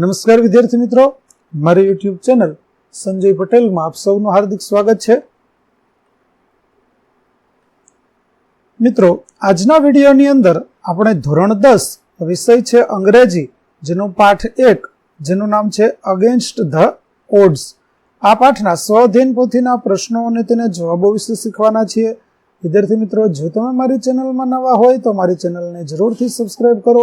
નમસ્કાર વિદ્યાર્થી મિત્રો મારી યુટ્યુબ ચેનલ સંજય પટેલમાં આપ સૌનું હાર્દિક સ્વાગત છે મિત્રો આજના વિડીયોની અંદર આપણે ધોરણ દસ વિષય છે અંગ્રેજી જેનો પાઠ એક જેનું નામ છે અગેન્સ્ટ ધ ઓડ્સ આ પાઠના સ્વધ્યન પોથીના પ્રશ્નો અને તેના જવાબો વિશે શીખવાના છીએ વિદ્યાર્થી મિત્રો જો તમે મારી ચેનલમાં નવા હોય તો મારી ચેનલને જરૂરથી સબસ્ક્રાઇબ કરો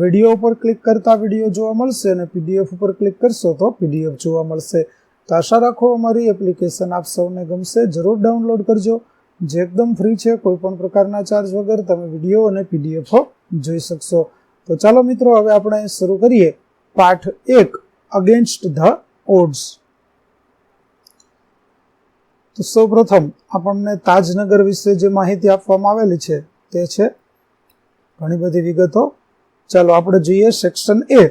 વિડીયો ઉપર ક્લિક કરતા વિડીયો જોવા મળશે અને પીડીએફ ઉપર ક્લિક કરશો તો પીડીએફ જોવા મળશે તો આશા રાખો અમારી એપ્લિકેશન આપ સૌને ગમશે જરૂર ડાઉનલોડ કરજો જે એકદમ ફ્રી છે કોઈપણ પ્રકારના ચાર્જ વગર તમે વિડીયો અને પીડીએફ જોઈ શકશો તો ચાલો મિત્રો હવે આપણે શરૂ કરીએ પાઠ એક અગેન્સ્ટ ધ ઓડ્સ તો સૌ પ્રથમ આપણને તાજનગર વિશે જે માહિતી આપવામાં આવેલી છે તે છે ઘણી બધી વિગતો ચાલો આપણે જોઈએ section A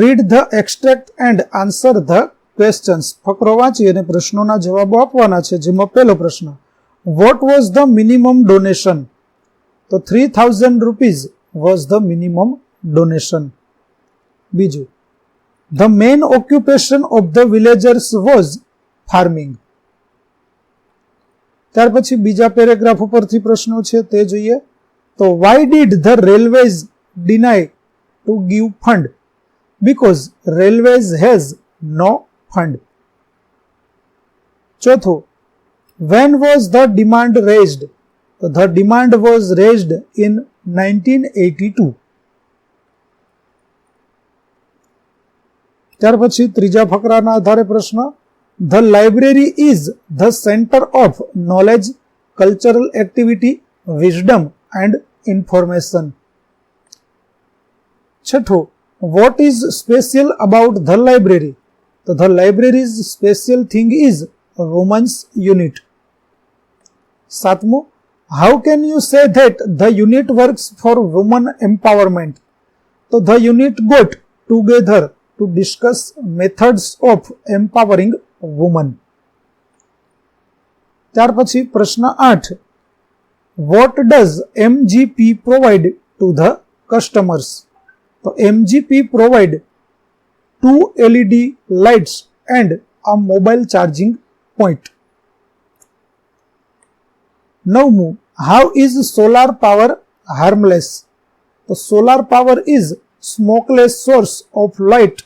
read the extract and answer the questions ફકરો વાંચી અને પ્રશ્નોના જવાબો આપવાના છે જેમાં પહેલો પ્રશ્ન what was the minimum donation તો three thousand rupees was the minimum donation બીજું the main occupation of the villagers was farming ત્યાર પછી બીજા પેરેગ્રાફ ઉપરથી પ્રશ્નો છે તે જોઈએ તો why did the railways deny to give fund because railways has no fund. Chotho, when was the demand raised? the demand was raised in 1982. ત્યાર પછી ત્રીજા ફકરાના આધારે પ્રશ્ન the library is the centre of knowledge cultural activity wisdom and information છઠ્ઠું what is special about the library તો the library's special thing is women's unit સાતમું how can you say that the unit works for women empowerment તો the unit got together to discuss methods of empowering women ત્યાર પછી પ્રશ્ન આઠ what does MGP provide to the customers તો MGP provide to LED lights and a mobile charging point નવમું how is solar power harmless તો solar power is smokeless source of light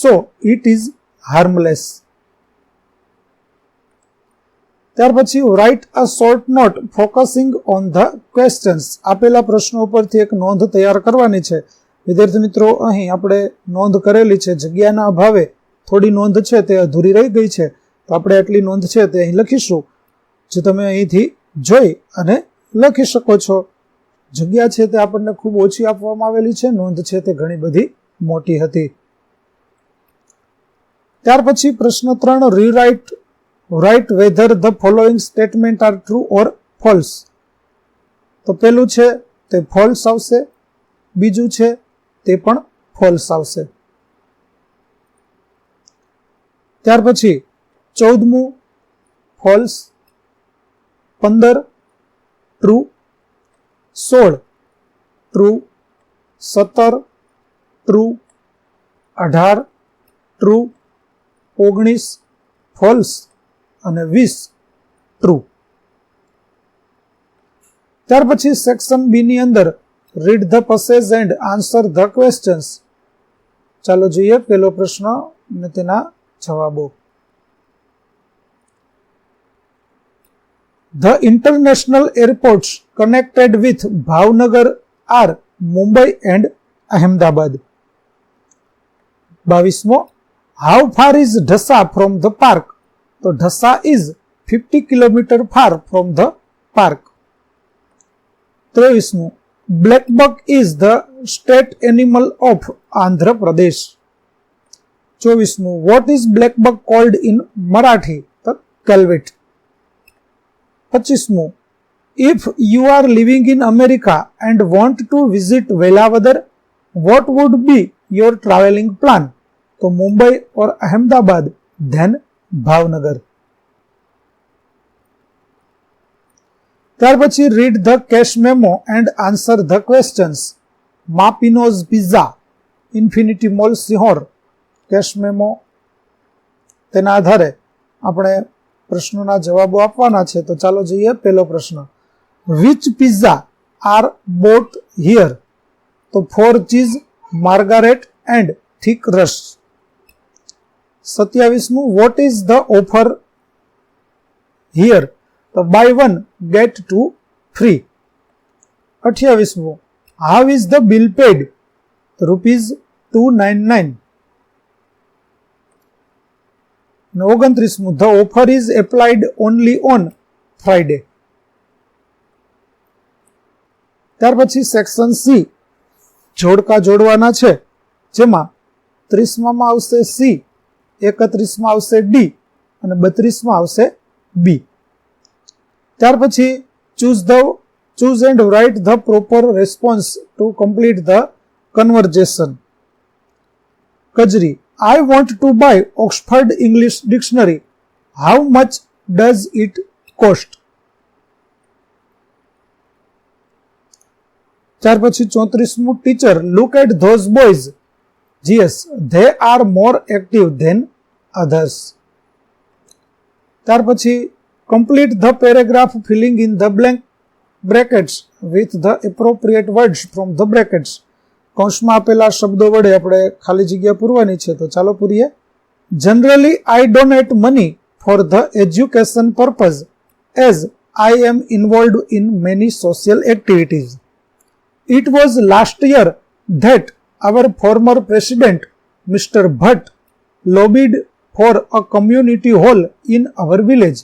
so it is harmless ત્યાર પછી write a short note focusing on the questions આપેલા પ્રશ્નો ઉપરથી એક નોંધ તૈયાર કરવાની છે વિદ્યાર્થી મિત્રો અહીં આપણે નોંધ કરેલી છે જગ્યાના અભાવે થોડી નોંધ છે તે અધૂરી રહી ગઈ છે તો આપણે આટલી નોંધ છે તે અહીં લખીશું જે તમે અહીંથી જોઈ અને લખી શકો છો જગ્યા છે તે આપણને ખૂબ ઓછી આપવામાં આવેલી છે નોંધ છે તે ઘણી બધી મોટી હતી ત્યાર પછી પ્રશ્ન ત્રણ rewrite write whether the following statements are true or false તો પેલું છે તે ફોલ્સ આવશે બીજું છે તે પણ ફોલ્સ આવશે ત્યાર પછી ચૌદમું ફોલ્સ પંદર ટ્રુ સોળ ટ્રુ સત્તર ટ્રુ અઢાર ટ્રુ ઓગણીસ ફોલ્સ અને વીસ ટ્રુ ત્યાર પછી સેક્શન બીની અંદર read the passage and answer the questions ચાલો જોઈએ પહેલો પ્રશ્ન અને તેના જવાબો the international airports connected with Bhavnagar are Mumbai and Ahmedabad બાવીસમો how far is Dhasa from the park તો Dhasa is fifty kilometre far from the park ત્રેવીસમું Black buck is the state animal of Andhra Pradesh. 24. What is black buck called in Marathi? The culvet. 25. If you are living in America and want to visit Velavadar, what would be your traveling plan? to Mumbai or Ahmedabad, then Bhavnagar. ત્યાર પછી read the cash memo and answer the questions Mapinoz pizza Infinity Mall Sihor cash memo તેના આધારે આપણે પ્રશ્નોના જવાબો આપવાના છે તો ચાલો જઈએ પહેલો પ્રશ્ન which pizzas are bought here તો four cheese margherita and thick crust સત્યાવીસમું what is the offer here તો buy one get two free અઠ્યાવીસમું how is the bill paid rupees two nine nine ઓગણત્રીસમું the offer is applied only on Friday ત્યાર પછી section C જોડકા જોડવાના છે જેમાં ત્રીસમાં આવશે સી એકત્રીસમાં આવશે ડી અને બત્રીસમાં આવશે બી ત્યાર પછી choose the choose and write the proper response to complete the conversation Kajri I want to buy Oxford English dictionary how much does it cost ત્યાર પછી ચોત્રીસમું teacher look at those boys જીએસ they are more active than others ત્યાર પછી Complete the paragraph filling in the blank brackets with the appropriate words from the brackets. કૌંસમાં આપેલા શબ્દો વડે આપણે ખાલી જગ્યા પૂરવાની છે તો ચાલો પૂરીએ generally I donate money for the education purpose as I am involve in many social activities it was last year that our former president Mr. Bhatt lobbied for a community hall in our village.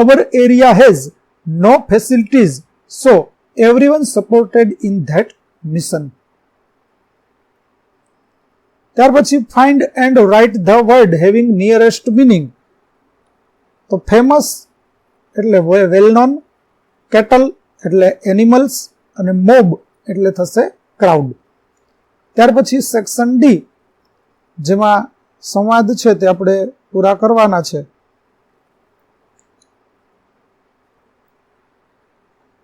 our area has no facilities, so everyone supported in that mission. ત્યાર પછી find and write the word having nearest meaning તો famous એટલે well known cattle એટલે animals અને mob એટલે થશે crowd ત્યાર પછી સેક્શન ડી જેમાં સંવાદ છે તે આપણે પૂરા કરવાના છે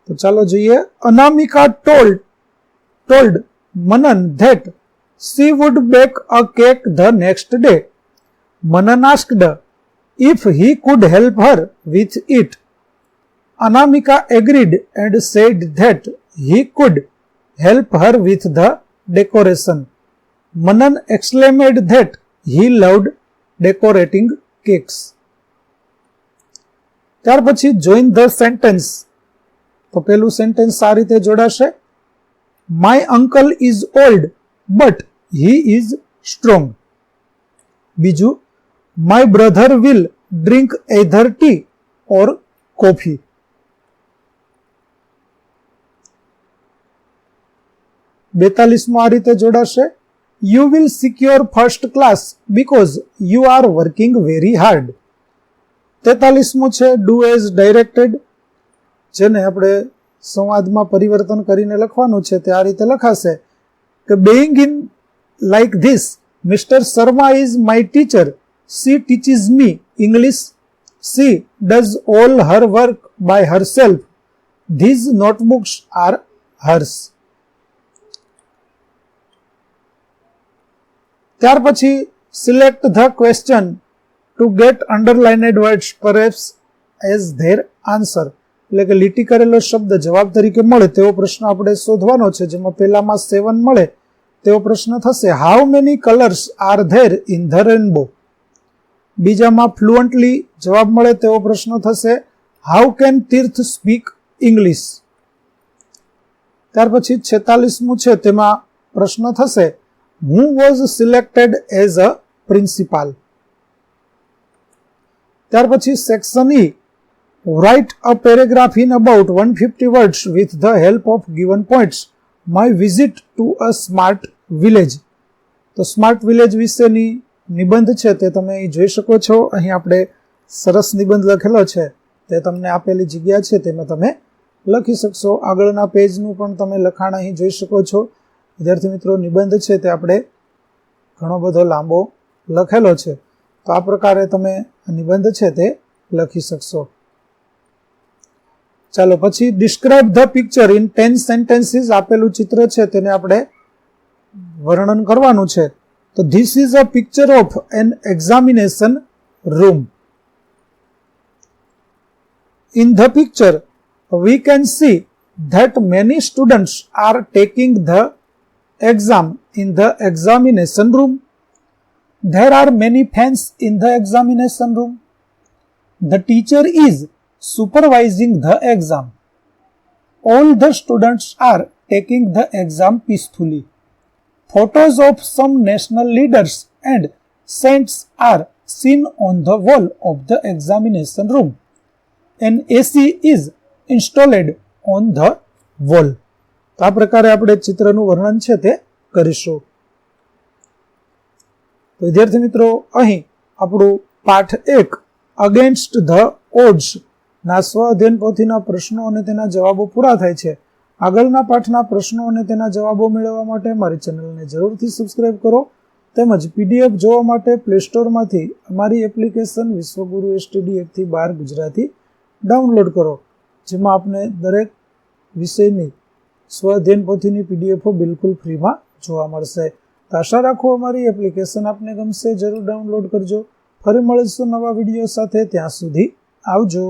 તો ચાલો જોઈએ Anamika told told Manan that she would bake a cake the next day Manan asked if he could help her with it. Anamika agreed and said that he could help her with the decoration. Manan exclaimed that he loved decorating cakes. ત્યાર પછી join the sentence તો પહેલું sentence આ રીતે જોડાશે my uncle is old but he is strong બીજું my brother will drink either tea or coffee બેતાલીસમાં આ રીતે જોડાશે you will secure first class because you are working very hard તેતાલીસમું છે ડુ એઝ ડાયરેક્ટેડ જેને આપણે સંવાદમાં પરિવર્તન કરીને લખવાનું છે તે આ રીતે લખાશે કે being in like this Mister Sharma is my teacher she teaches me English she does all her work by herself these notebooks are hers ત્યાર પછી select the question to get underlined words પર as their answer એટલે કે લીટી કરેલો શબ્દ જવાબ તરીકે મળે તેવો પ્રશ્ન આપણે શોધવાનો છે જેમાં પહેલામાં સેવન મળે તેવો પ્રશ્ન થશે how many colours are there in the rainbow બીજામાં ફ્લુઅન્ટલી જવાબ મળે તેવો પ્રશ્ન થશે how can Tirth speak English ત્યાર પછી છેતાલીસમું છે તેમાં પ્રશ્ન થશે હું was selected as a principal ત્યાર પછી section E e, Write a paragraph about one fifty words with the help of given points. My visit to a smart village તો સ્માર્ટ વિલેજ વિશેની નિબંધ છે તે તમે અહીં જોઈ શકો છો અહીં આપણે સરસ નિબંધ લખેલો છે તે તમને આપેલી જગ્યા છે તેમાં તમે લખી શકશો આગળના પેજનું પણ તમે લખાણ અહીં જોઈ શકો છો વિદ્યાર્થી મિત્રો નિબંધ છે તે આપણે ઘણો બધો લાંબો લખેલો છે તો આ પ્રકારે તમે નિબંધ છે તે લખી શકશો ચાલો પછી describe the picture in ten sentences આપેલું ચિત્ર છે તેને આપણે વર્ણન કરવાનું છે તો this is a picture of an examination room in the picture we can see that many students are taking the exam in the examination room. There are many fans in the examination room. The teacher is supervising the exam. All the students are taking the exam peacefully. Photos of some national leaders and saints are seen on the wall of the examination room. An AC is installed on the wall. આ પ્રકારે આપણે ચિત્રનું વર્ણન છે તે કરીશું વિદ્યાર્થી મિત્રો અહીં આપણું પાઠ એક અગેન્સ્ટ ધ ઓડ્સ ના સ્વઅધ્યયન પોથીના પ્રશ્નો અને તેના જવાબો પૂરા થાય છે આગળના પાઠના પ્રશ્નો અને તેના જવાબો મેળવવા માટે મારી ચેનલને જરૂરથી સબસ્ક્રાઇબ કરો તેમજ પીડીએફ જોવા માટે પ્લે સ્ટોરમાંથી અમારી એપ્લિકેશન વિશ્વગુરુ એસટીડી એકથી બાર ગુજરાતી ડાઉનલોડ કરો જેમાં આપને દરેક વિષયની સ્વઅધ્યયન પોથીની પીડીએફો બિલકુલ ફ્રીમાં જોવા મળશે તો આશા રાખો અમારી એપ્લિકેશન આપને ગમશે જરૂર ડાઉનલોડ કરજો ફરી મળીશું નવા વિડીયો સાથે ત્યાં સુધી આવજો